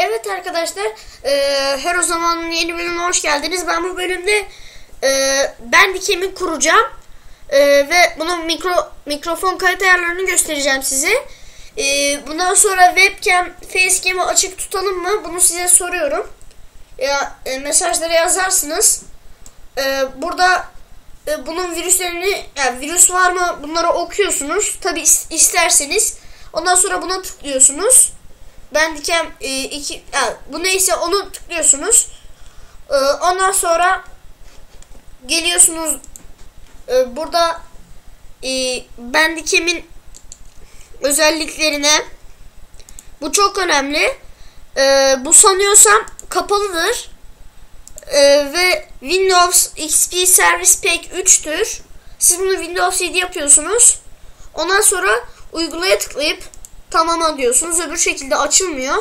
Evet arkadaşlar, e, her o zamanın yeni bölümüne hoş geldiniz. Ben bu bölümde e, Bandicam'i kuracağım e, ve bunun mikro mikrofon kayıt ayarlarını göstereceğim size. E, bundan sonra webcam, facecam'ı açık tutalım mı? Bunu size soruyorum. Ya e, mesajlara yazarsınız. E, burada e, bunun virüslerini, yani virüs var mı bunları okuyorsunuz. Tabi isterseniz. Ondan sonra buna tıklıyorsunuz. Bandicam e, iki, yani bu neyse onu tıklıyorsunuz. E, ondan sonra geliyorsunuz e, burada e, Bandicam'in özelliklerine bu çok önemli. E, bu sanıyorsam kapalıdır. E, ve Windows XP Service Pack 3'tür. Siz bunu Windows 7 yapıyorsunuz. Ondan sonra uygulaya tıklayıp tamama diyorsunuz. Öbür şekilde açılmıyor.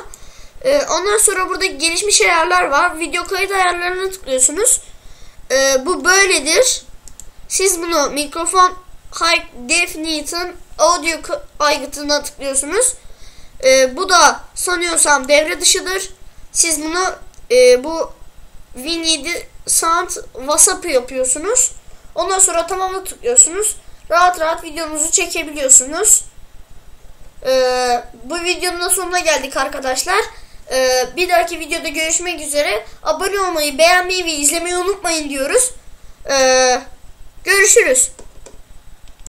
Ee, ondan sonra burada gelişmiş ayarlar var. Video kayıt ayarlarına tıklıyorsunuz. Ee, bu böyledir. Siz bunu mikrofon high definition audio aygıtına tıklıyorsunuz. Ee, bu da sanıyorsam devre dışıdır. Siz bunu e, bu Win7 Sound WhatsApp'ı yapıyorsunuz. Ondan sonra tamamı tıklıyorsunuz. Rahat rahat videonuzu çekebiliyorsunuz. Bu videonun da sonuna geldik arkadaşlar. Ee, bir dahaki videoda görüşmek üzere. Abone olmayı, beğenmeyi ve izlemeyi unutmayın diyoruz. Ee, görüşürüz.